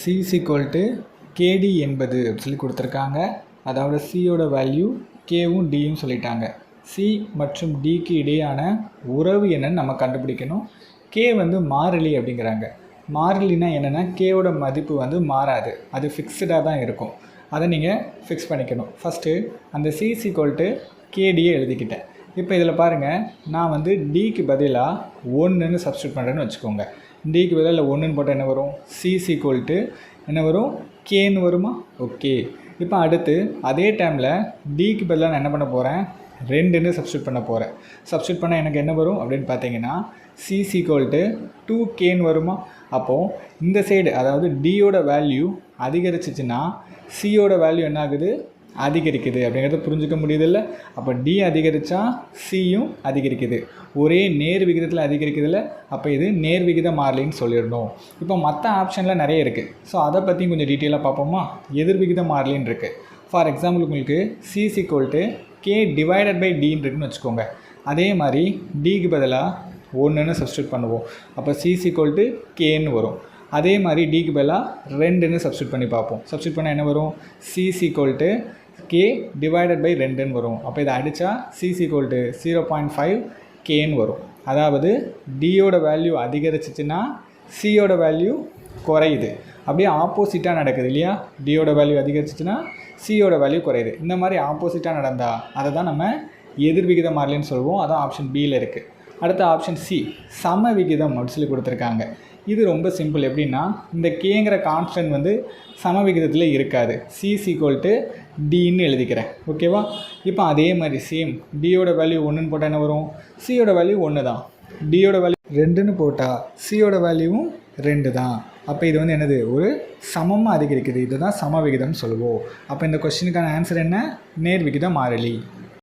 C equal to கேடி என்பது சொல்லி கொடுத்துருக்காங்க. அதாவது சியோட வேல்யூ கேவும் டியும் சொல்லிட்டாங்க. சி மற்றும் டிக்கு இடையான உறவு என்னன்னு நம்ம கண்டுபிடிக்கணும். கே வந்து மாறிலி அப்படிங்கிறாங்க. மாறிலினா என்னென்னா கேவோட மதிப்பு வந்து மாறாது. அது ஃபிக்ஸ்டாக தான் இருக்கும். அதை நீங்கள் ஃபிக்ஸ் பண்ணிக்கணும். ஃபஸ்ட்டு அந்த சி ஈக்குவல் கேடியே கேடியை எழுதிக்கிட்டேன். இப்போ இதில் பாருங்கள் நான் வந்து டிக்கு பதிலாக ஒன்றுன்னு சப்ஸ்டியூட் பண்ணுறேன்னு வச்சுக்கோங்க. டிக்கு பதிலாக ஒன்றுன்னு போட்டால் என்ன வரும்? சி ஈக்குவல் டு என்ன வரும்? கேன்னு வருமா? ஓகே இப்போ அடுத்து அதே டைமில் டிக்கு பதிலாக நான் என்ன பண்ண போகிறேன் ரெண்டுன்னு சப்ஸ்டியூட் பண்ண போகிறேன் சப்ஸ்டியூட் பண்ணால் எனக்கு என்ன வரும் அப்படின்னு பார்த்தீங்கன்னா சி ஈக்குவல் டு டூ கேன்னு வருமா? அப்போது இந்த சைடு அதாவது டியோட வேல்யூ அதிகரிச்சிச்சின்னா சியோட வேல்யூ என்ன ஆகுது? அதிகரிக்குது அப்படிங்கிறத புரிஞ்சுக்க முடியுதில்ல. அப்போ டி அதிகரித்தா சியும் அதிகரிக்குது. ஒரே நேர் விகிதத்தில் அதிகரிக்குதுல்ல அப்போ இது நேர் விகித மாறிலின்னு சொல்லிடணும். இப்போ மற்ற ஆப்ஷனில் நிறைய இருக்குது ஸோ அதை பற்றி கொஞ்சம் டீட்டெயிலாக பார்ப்போமா? எதிர் விகித மாறிலின்னு இருக்குது ஃபார் எக்ஸாம்பிள் உங்களுக்கு C equal to K divided by டின்னு இருக்குன்னு வச்சுக்கோங்க. அதே மாதிரி டிக்கு பதிலாக ஒன்றுன்னு சப்ஸ்டியூட் பண்ணுவோம். அப்போ சி சிக்வல் டு கேன்னு வரும். அதே மாதிரி டிக்கு பதிலாக ரெண்டுன்னு சப்ஸ்டியூட் பண்ணி பார்ப்போம். சப்ஸ்டியூட் பண்ணால் என்ன வரும்? C equal to K divided by ரெண்டுன்னு வரும். அப்போ இதை அடித்தா CC equal to zero point five கேன்னு வரும். அதாவது டியோட வேல்யூ அதிகரிச்சிச்சின்னா சியோட வேல்யூ குறையுது. அப்படியே ஆப்போசிட்டாக நடக்குது இல்லையா? டியோட வேல்யூ அதிகரிச்சிச்சின்னா சியோட வேல்யூ குறையுது. இந்த மாதிரி ஆப்போசிட்டாக நடந்தால் அதை தான் நம்ம எதிர்விகித மாறிலின்னு சொல்லுவோம். அதான் ஆப்ஷன் பியில் இருக்குது அடுத்த ஆப்ஷன் சி சம விகிதம் அப்படின்னு சொல்லி கொடுத்துருக்காங்க. இது ரொம்ப சிம்பிள் எப்படின்னா இந்த கேங்கிற கான்ஸ்டன்ட் வந்து சம விகிதத்தில் இருக்காது. சி சீக்வல் டு டின்னு எழுதிக்கிறேன். ஓகேவா இப்போ அதே மாதிரி சேம் டியோட வேல்யூ ஒன்றுன்னு போட்டால் என்ன வரும்? சியோட வேல்யூ ஒன்று தான் டியோட வேல்யூ ரெண்டுன்னு போட்டால் சியோட வேல்யூவும் ரெண்டு தான் அப்போ இது வந்து என்னது? ஒரு சமமாக அதிகரிக்குது. இதுதான் சமவிகிதம் சொல்லுவோம். அப்போ இந்த கொஸ்டினுக்கான ஆன்சர் என்ன? நேர் விகிதம் மாறிலி.